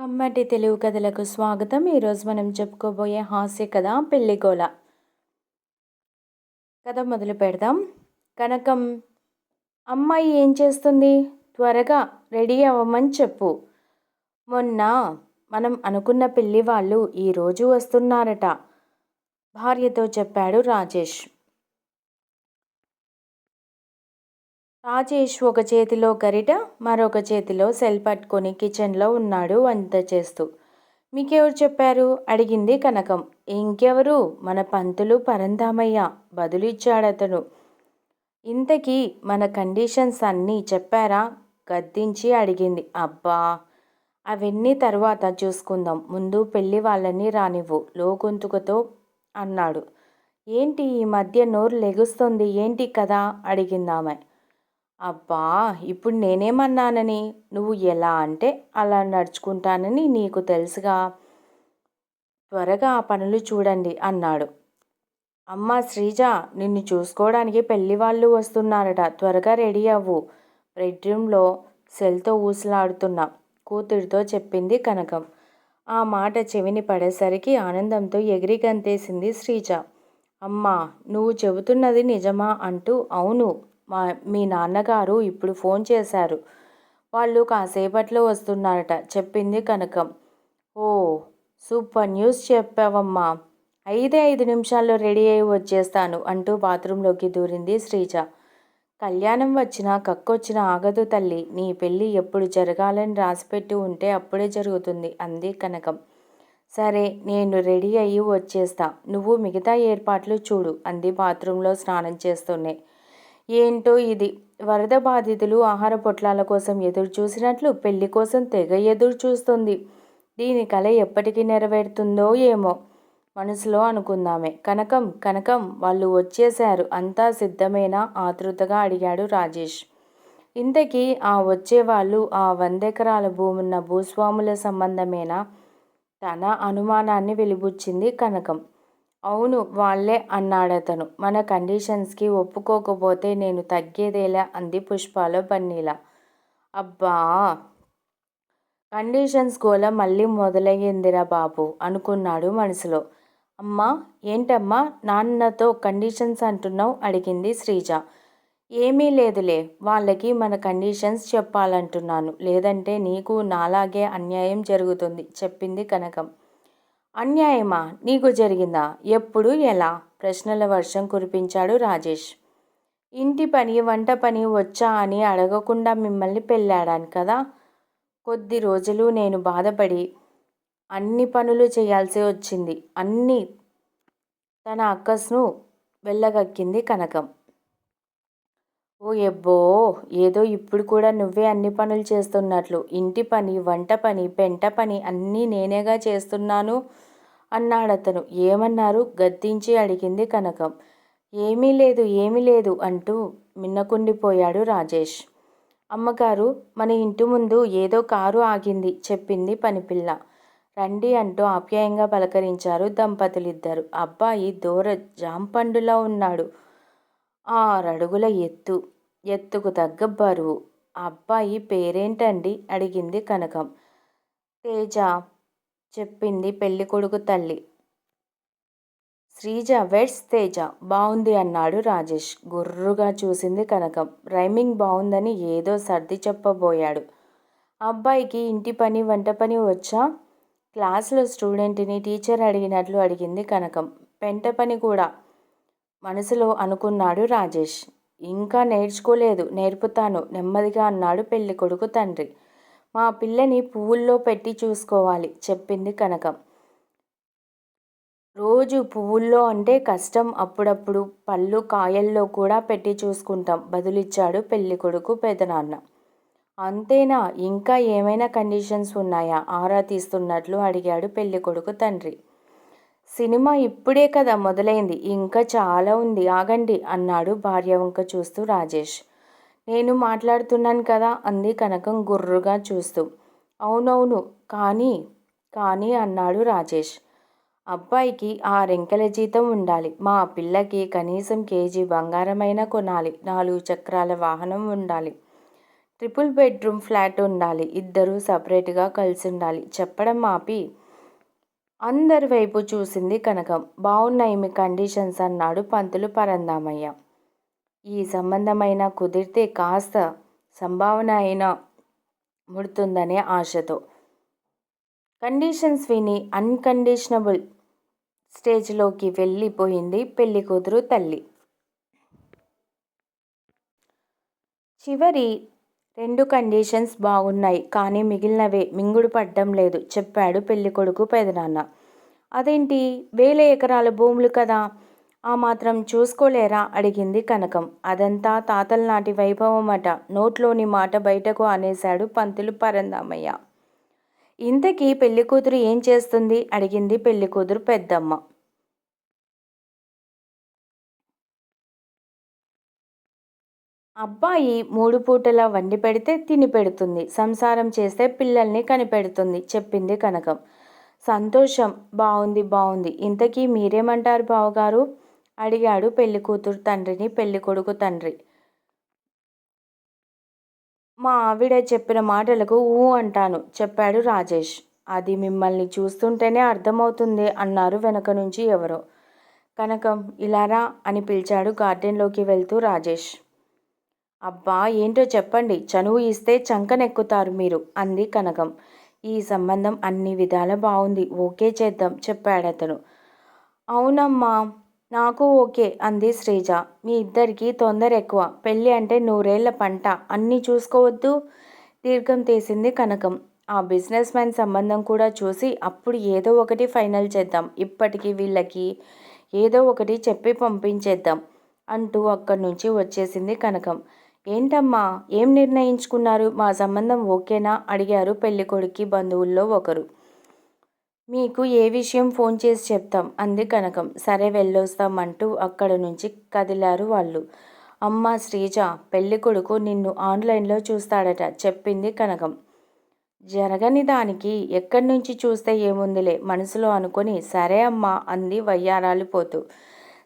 కమ్మటి తెలుగు కథలకు స్వాగతం. ఈరోజు మనం చెప్పుకోబోయే హాస్య కథ పెళ్ళిగోల కథ మొదలు పెడదాం. కనకం అమ్మాయి ఏం చేస్తుంది? త్వరగా రెడీ అవ్వమని చెప్పు. మొన్న మనం అనుకున్న పెళ్ళి వాళ్ళు ఈరోజు వస్తున్నారట. భార్యతో చెప్పాడు రాజేష్. రాజేష్ ఒక చేతిలో గరిట మరొక చేతిలో సెల్ పట్టుకొని కిచెన్లో ఉన్నాడు వంట చేస్తూ. మీకెవరు చెప్పారు? అడిగింది కనకం. ఇంకెవరు? మన పంతులు పరంధామయ్య. బదులిచ్చాడతను ఇంతకీ మన కండిషన్స్ అన్నీ చెప్పారా? గద్దించి అడిగింది. అబ్బా! అవన్నీ తర్వాత చూసుకుందాం. ముందు పెళ్ళి వాళ్ళని రానివ్వు. లోగొంతుకతో అన్నాడు. ఏంటి ఈ మధ్య నోరు లెగుస్తుంది? ఏంటి కదా? అడిగిందామె. అబ్బా ఇప్పుడు నేనేమన్నానని? నువ్వు ఎలా అంటే అలా నడుచుకుంటానని నీకు తెలుసుగా. త్వరగా ఆ పనులు చూడండి అన్నాడు. అమ్మ శ్రీజ నిన్ను చూసుకోవడానికి పెళ్ళి వాళ్ళు వస్తున్నారట. త్వరగా రెడీ అవ్వు. బెడ్రూమ్లో సెల్తో ఊసలాడుతున్నా. కూతురితో చెప్పింది కనకం. ఆ మాట చెవిని పడేసరికి ఆనందంతో ఎగిరి గంతేసింది శ్రీజ. అమ్మా నువ్వు చెబుతున్నది నిజమా అంటూ అవును మా మీ నాన్నగారు ఇప్పుడు ఫోన్ చేశారు. వాళ్ళు కాసేపట్లో వస్తున్నారట. చెప్పింది కనకం. ఓ సూపర్ న్యూస్ చెప్పావమ్మా. ఐదే ఐదు నిమిషాల్లో రెడీ అయి వచ్చేస్తాను అంటూ బాత్రూంలోకి దూరింది శ్రీజ. కళ్యాణం వచ్చినా కక్కొచ్చినా ఆగదు తల్లి. నీ పెళ్ళి ఎప్పుడు జరగాలని రాసిపెట్టి ఉంటే అప్పుడే జరుగుతుంది అంది కనకం. సరే నేను రెడీ అయ్యి వచ్చేస్తా. నువ్వు మిగతా ఏర్పాట్లు చూడు అంది బాత్రూంలో స్నానం చేస్తూనే. ఏంటో ఇది? వరద బాధితులు ఆహార పొట్లాల కోసం ఎదురు చూసినట్లు పెళ్ళి కోసం తెగ ఎదురు చూస్తుంది దీని కళ ఎప్పటికీ నెరవేరుతుందో ఏమో మనసులో అనుకుందామే. కనకం కనకం వాళ్ళు వచ్చేశారు. అంతా సిద్ధమేనా? ఆతృతగా అడిగాడు రాజేష్. ఇంతకీ ఆ వచ్చేవాళ్ళు ఆ వందెకరాల భూమున్న భూస్వాముల సంబంధమేనా? తన అనుమానాన్ని వెలిబుచ్చింది కనకం. అవును వాళ్ళే అన్నాడతను. మన కండిషన్స్కి ఒప్పుకోకపోతే నేను తగ్గేదేలా అంది పుష్పాలో బన్నీలా. అబ్బా! కండిషన్స్ గోల మళ్ళీ మొదలయ్యిందిరా బాబు అనుకున్నాడు మనసులో. అమ్మా ఏంటమ్మా నాన్నతో కండిషన్స్ అంటున్నావు? అడిగింది శ్రీజ. ఏమీ లేదులే వాళ్ళకి మన కండిషన్స్ చెప్పాలంటున్నాను. లేదంటే నీకు నాలాగే అన్యాయం జరుగుతుంది చెప్పింది కనకం. అన్యాయమా? నీకు జరిగిందా? ఎప్పుడు? ఎలా? ప్రశ్నల వర్షం కురిపించాడు రాజేష్. ఇంటి పని వంట పని వచ్చా అని అడగకుండా మిమ్మల్ని పెళ్ళాడాను కదా? కొద్ది రోజులు నేను బాధపడి అన్ని పనులు చేయాల్సి వచ్చింది. అన్నీ తన అక్కస్ను వెళ్ళగక్కింది కనకం. ఓ ఎబ్బో ఏదో ఇప్పుడు కూడా నువ్వే అన్ని పనులు చేస్తున్నట్లు. ఇంటి పని వంట పని పెంట పని అన్నీ నేనేగా చేస్తున్నాను అన్నాడతను. ఏమన్నారు? గద్దించి అడిగింది కనకం. ఏమీ లేదు ఏమీ లేదు అంటూ మిన్నకుండిపోయాడు రాజేష్. అమ్మగారు మన ఇంటి ముందు ఏదో కారు ఆగింది చెప్పింది పనిపిల్ల. రండి అంటూ ఆప్యాయంగా పలకరించారు దంపతులిద్దరు. అబ్బాయి దూర జాంపండులా ఉన్నాడు. ఆరడుగుల ఎత్తు. ఎత్తుకు తగ్గ బరువు. అబ్బాయి పేరేంటండి? అడిగింది కనకం. తేజ చెప్పింది పెళ్ళికొడుకు తల్లి. శ్రీజ వెడ్స్ తేజ. బాగుంది అన్నాడు రాజేష్. గుర్రుగా చూసింది కనకం. రైమింగ్ బాగుందని ఏదో సర్ది చెప్పబోయాడు. అబ్బాయికి ఇంటి పని వంట పని వచ్చా? క్లాస్లో స్టూడెంట్ని టీచర్ అడిగినట్లు అడిగింది కనకం. పెంట పని కూడా మనసులో అనుకున్నాడు రాజేష్. ఇంకా నేర్చుకోలేదు. నేర్పుతాను. నెమ్మదిగా అన్నాడు పెళ్ళి కొడుకు తండ్రి. మా పిల్లని పువ్వుల్లో పెట్టి చూసుకోవాలి చెప్పింది కనకం. రోజు పువ్వుల్లో అంటే కష్టం. అప్పుడప్పుడు పళ్ళు కాయల్లో కూడా పెట్టి చూసుకుంటాం బదులిచ్చాడు పెళ్ళి కొడుకు పెదనాన్న. అంతేనా? ఇంకా ఏమైనా కండిషన్స్ ఉన్నాయా? ఆరా తీస్తున్నట్లు అడిగాడు పెళ్ళి కొడుకు తండ్రి. సినిమా ఇప్పుడే కదా మొదలైంది. ఇంకా చాలా ఉంది. ఆగండి అన్నాడు భార్య వంక చూస్తూ రాజేష్. నేను మాట్లాడుతున్నాను కదా అంది కనకం గుర్రుగా చూస్తూ. అవునవును. కానీ కానీ అన్నాడు రాజేష్. అబ్బాయికి ఆరెంకెల జీతం ఉండాలి. మా పిల్లకి కనీసం కేజీ బంగారమైనా కొనాలి. నాలుగు చక్రాల వాహనం ఉండాలి. ట్రిపుల్ బెడ్రూమ్ ఫ్లాట్ ఉండాలి. ఇద్దరూ సపరేట్గా కలిసి ఉండాలి. చెప్పడం ఆపి అందరి వైపు చూసింది కనకం. బాగున్నాయి మీ కండిషన్స్ అన్నాడు పంతులు పరందామయ్య. ఈ సంబంధమైన కుదిరితే కాస్త సంభావన అయినా ముడుతుందనే ఆశతో. కండిషన్స్ విని అన్కండిషనబుల్ స్టేజ్లోకి వెళ్ళిపోయింది పెళ్ళి కూతురు తల్లి. చివరి రెండు కండిషన్స్ బాగున్నాయి కానీ మిగిలినవే మింగుడు పడ్డం లేదు చెప్పాడు పెళ్ళికొడుకు పెదనాన్న. అదేంటి? వేల ఎకరాల భూములు కదా? ఆ మాత్రం చూసుకోలేరా? అడిగింది కనకం. అదంతా తాతల నాటి వైభవమట. నోట్లోని మాట బయటకు అనేశాడు పంతులు పరందామయ్య. ఇంతకీ పెళ్ళికూతురు ఏం చేస్తుంది? అడిగింది పెళ్ళికూతురు పెద్దమ్మ. అబ్బాయి మూడు పూటలా వండి పెడితే తిని పెడుతుంది. సంసారం చేస్తే పిల్లల్ని కనిపెడుతుంది చెప్పింది కనకం. సంతోషం. బాగుంది బాగుంది ఇంతకీ మీరేమంటారు బావగారు? అడిగాడు పెళ్ళి కూతురు తండ్రిని పెళ్ళి కొడుకు తండ్రి. మా ఆవిడ చెప్పిన మాటలకు ఊ అంటాను చెప్పాడు రాజేష్. అది మిమ్మల్ని చూస్తుంటేనే అర్థమవుతుంది అన్నారు వెనక నుంచి ఎవరో. కనకం ఇలారా అని పిలిచాడు గార్డెన్లోకి వెళ్తూ రాజేష్. అబ్బా ఏంటో చెప్పండి. చనువు ఇస్తే చంకనెక్కుతారు మీరు అంది కనకం. ఈ సంబంధం అన్ని విధాల బాగుంది ఓకే చేద్దాం చెప్పాడతను అవునమ్మా నాకు ఓకే అంది శ్రీజ. మీ ఇద్దరికి తొందర ఎక్కువ. పెళ్ళి అంటే నూరేళ్ళ పంట. అన్నీ చూసుకోవద్దు? దీర్ఘం తీసింది కనకం. ఆ బిజినెస్ మ్యాన్ సంబంధం కూడా చూసి అప్పుడు ఏదో ఒకటి ఫైనల్ చేద్దాం. ఇప్పటికీ వీళ్ళకి ఏదో ఒకటి చెప్పి పంపించేద్దాం అంటూ అక్కడి నుంచి వచ్చేసింది కనకం. ఏంటమ్మా ఏం నిర్ణయించుకున్నారు? మా సంబంధం ఓకేనా? అడిగారు పెళ్ళికొడుకి బంధువుల్లో ఒకరు. మీకు ఏ విషయం ఫోన్ చేసి చెప్తాం అంది కనకం. సరే వెళ్ళొస్తాం అంటూ అక్కడ నుంచి కదిలారు వాళ్ళు. అమ్మ శ్రీజ పెళ్ళి కొడుకు నిన్ను ఆన్లైన్లో చూస్తాడట చెప్పింది కనకం. జరగని దానికి ఎక్కడి నుంచి చూస్తే ఏముందిలే మనసులో అనుకొని సరే అమ్మా అంది వయ్యారాలిపోతూ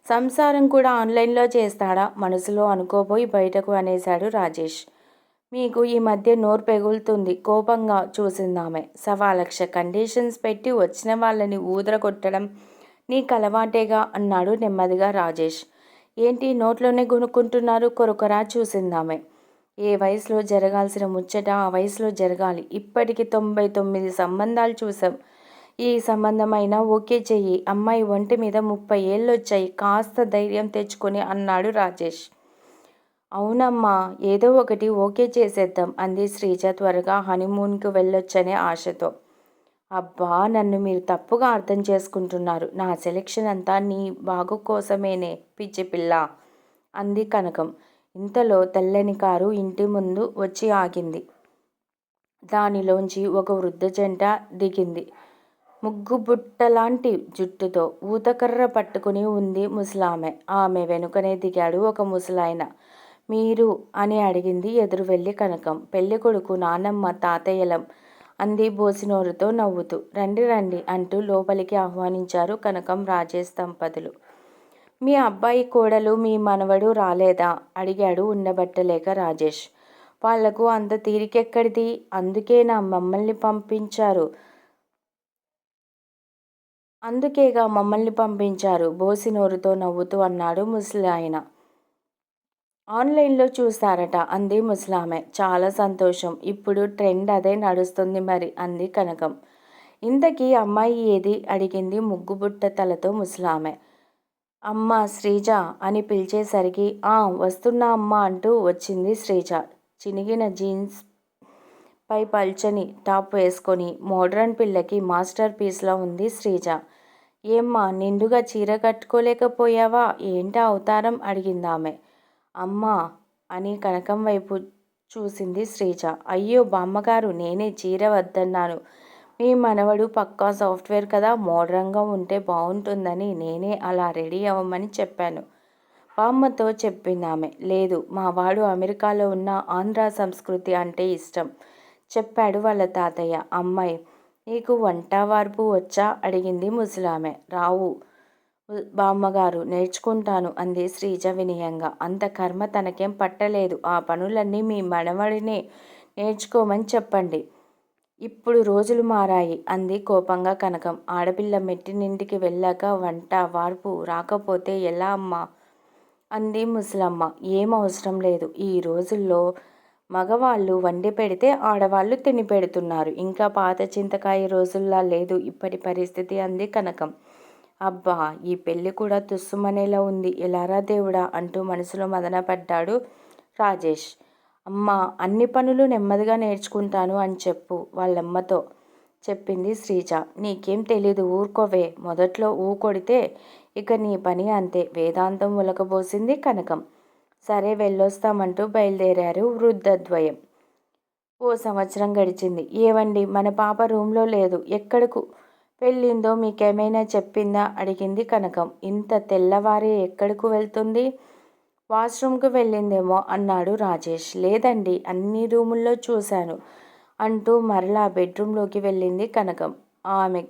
సంసారం కూడా ఆన్లైన్లో చేస్తాడా? మనసులో అనుకోబోయి బయటకు అనేశాడు రాజేష్. మీకు ఈ మధ్య నోరు పెగులుతుంది. కోపంగా చూసిందామె. సవా లక్ష కండిషన్స్ పెట్టి వచ్చిన వాళ్ళని ఊదర కొట్టడం నీకు అలవాటేగా? అన్నాడు నెమ్మదిగా రాజేష్. ఏంటి నోట్లోనే కొనుక్కుంటున్నారు కొరకొరా చూసిందామె. ఏ వయసులో జరగాల్సిన ముచ్చట ఆ వయసులో జరగాలి. ఇప్పటికి తొంభై తొమ్మిది సంబంధాలు చూసాం ఈ సంబంధమైన ఓకే చెయ్యి. అమ్మాయి ఒంటి మీద ముప్పై ఏళ్ళు వచ్చాయి కాస్త ధైర్యం తెచ్చుకొని అన్నాడు రాజేష్. అవునమ్మా ఏదో ఒకటి ఓకే చేసేద్దాం అంది శ్రీజ త్వరగా హనీమూన్కి వెళ్ళొచ్చనే ఆశతో. అబ్బా నన్ను మీరు తప్పుగా అర్థం చేసుకుంటున్నారు. నా సెలెక్షన్ అంతా నీ బాగు కోసమేనే పిచ్చి పిల్ల అంది కనకం. ఇంతలో తెల్లని కారు ఇంటి ముందు వచ్చి ఆగింది. దానిలోంచి ఒక వృద్ధ జంట దిగింది. ముగ్గుబుట్టలాంటి జుట్టుతో ఊతకర్ర పట్టుకుని ఉంది ముసలామె. ఆమె వెనుకనే దిగాడు ఒక ముసలాయన. మీరు? అని అడిగింది ఎదురు వెళ్ళి కనకం. పెళ్ళి కొడుకు నానమ్మ తాతయ్యలం అంది బోసినోరుతో నవ్వుతూ. రండి రండి అంటూ లోపలికి ఆహ్వానించారు కనకం రాజేష్ దంపతులు. మీ అబ్బాయి కోడలు మీ మనవడు రాలేదా? అడిగాడు ఉండబట్టలేక రాజేష్. వాళ్ళకు అంత తీరికెక్కడిది? అందుకే నా మమ్మల్ని పంపించారు. అందుకేగా మమ్మల్ని పంపించారు. బోసినోరుతో నవ్వుతూ అన్నాడు ముసలాయన. ఆన్లైన్లో చూస్తారట అంది ముసలామె. చాలా సంతోషం. ఇప్పుడు ట్రెండ్ అదే నడుస్తుంది మరి అంది కనకం. ఇంతకీ అమ్మాయి ఏది? అడిగింది ముగ్గుబుట్ట తలతో ముసలామె. అమ్మ శ్రీజ అని పిలిచేసరికి ఆ వస్తున్నా అమ్మ అంటూ వచ్చింది శ్రీజ. చినిగిన జీన్స్ పై పల్చని టాప్ వేసుకొని మోడ్రన్ పిల్లకి మాస్టర్ పీస్లో ఉంది శ్రీజ. ఏమ్మా నిండుగా చీర కట్టుకోలేకపోయావా? ఏంటా అవతారం? అడిగిందామె అమ్మా అని కనకం వైపు చూసింది శ్రీజ. అయ్యో బామ్మగారు నేనే చీర వద్దన్నాను. మీ మనవడు పక్కా సాఫ్ట్వేర్ కదా మోడ్రన్గా ఉంటే బాగుంటుందని నేనే అలా రెడీ అవ్వమని చెప్పాను. బామ్మతో చెప్పింది ఆమె. లేదు మా వాడు అమెరికాలో ఉన్న ఆంధ్ర సంస్కృతి అంటే ఇష్టం. చెప్పాడు వాళ్ళ తాతయ్య. అమ్మాయి నీకు వంట వార్పు వచ్చా? అడిగింది ముసలామె. రావు బామ్మగారు నేర్చుకుంటాను అంది శ్రీజ వినయంగా. అంత కర్మ తనకేం పట్టలేదు. ఆ పనులన్నీ మీ మనవడినే నేర్చుకోమని చెప్పండి. ఇప్పుడు రోజులు మారాయి అంది కోపంగా కనకం. ఆడపిల్ల మెట్టినింటికి వెళ్ళాక వంట వార్పు రాకపోతే ఎలా అమ్మా? అంది ముసలమ్మ. ఏం అవసరం లేదు. ఈ రోజుల్లో మగవాళ్ళు వండి పెడితే ఆడవాళ్ళు తిని పెడుతున్నారు. ఇంకా పాత చింతకాయ రోజుల్లా లేదు. ఇప్పటి పరిస్థితి అంది కనకం. అబ్బా ఈ పెళ్ళి కూడా తుస్సుమనేలా ఉంది. ఎలారా దేవుడా అంటూ మనసులో మదనపడ్డాడు రాజేష్. అమ్మ అన్ని పనులు నెమ్మదిగా నేర్చుకుంటాను అని చెప్పు వాళ్ళమ్మతో చెప్పింది శ్రీజ. నీకేం తెలీదు ఊరుకోవే. మొదట్లో ఊ కొడితే ఇక నీ పని అంతే. వేదాంతం ఉలకబోసింది కనకం. సరే వెళ్ళొస్తామంటూ బయలుదేరారు వృద్ధద్వయం. ఓ సంవత్సరం గడిచింది. ఏవండి? మన పాప రూమ్లో లేదు. ఎక్కడకు వెళ్ళిందో మీకేమైనా చెప్పిందా? అడిగింది కనకం. ఇంత తెల్లవారే ఎక్కడకు వెళ్తుంది? వాష్రూమ్కి వెళ్ళిందేమో అన్నాడు రాజేష్. లేదండి అన్ని రూముల్లో చూశాను అంటూ మరలా బెడ్రూమ్లోకి వెళ్ళింది కనకం. ఆమె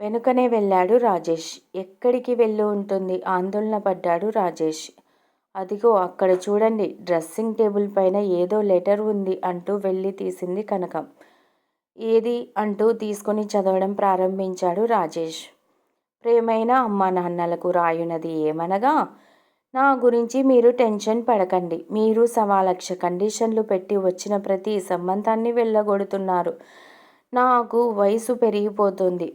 వెనుకనే వెళ్ళాడు రాజేష్. ఎక్కడికి వెళ్ళి ఉంటుంది? ఆందోళన పడ్డాడు రాజేష్. అదిగో అక్కడ చూడండి డ్రెస్సింగ్ టేబుల్ పైన ఏదో లెటర్ ఉంది అంటూ వెళ్ళి తీసింది కనకం. ఏది అంటూ తీసుకొని చదవడం ప్రారంభించాడు రాజేష్. ప్రేమైన అమ్మా నాన్నలకు రాయునది ఏమనగా నా గురించి మీరు టెన్షన్ పడకండి మీరు సవా లక్ష కండిషన్లు పెట్టి వచ్చిన ప్రతి సంబంధాన్ని వెళ్ళగొడుతున్నారు. నాకు వయసు పెరిగిపోతుంది.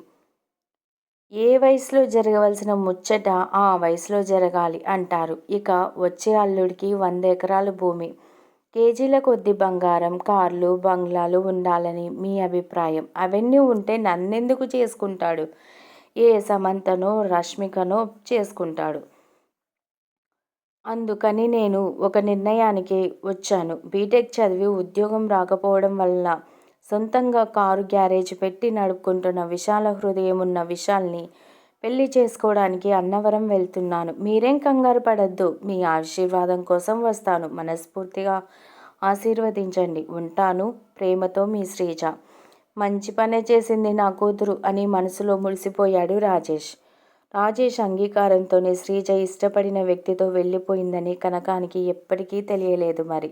ఏ వయసులో జరగవలసిన ముచ్చట ఆ వయసులో జరగాలి అంటారు. ఇక వచ్చే అల్లుడికి వంద ఎకరాల భూమి. కేజీల కొద్ది బంగారం కార్లు బంగ్లాలు ఉండాలని మీ అభిప్రాయం. అవన్నీ ఉంటే నన్నెందుకు చేసుకుంటాడు? ఏ సమంతనో రష్మికనో చేసుకుంటాడు? అందుకని నేను ఒక నిర్ణయానికి వచ్చాను. బీటెక్ చదివి ఉద్యోగం రాకపోవడం వలన సొంతంగా కారు గ్యారేజ్ పెట్టి నడుపుకుంటున్న విశాల హృదయం ఉన్న విశాల్ని పెళ్ళి చేసుకోవడానికి అన్నవరం వెళ్తున్నాను. మీరేం కంగారు పడద్దు. మీ ఆశీర్వాదం కోసం వస్తాను. మనస్ఫూర్తిగా ఆశీర్వదించండి. ఉంటాను ప్రేమతో మీ శ్రీజ. మంచి పనే చేసింది నా కూతురు అని మనసులో మురిసిపోయాడు రాజేష్. రాజేష్ అంగీకారంతోనే శ్రీజ ఇష్టపడిన వ్యక్తితో వెళ్ళిపోయిందని కనకానికి ఎప్పటికీ తెలియలేదు మరి.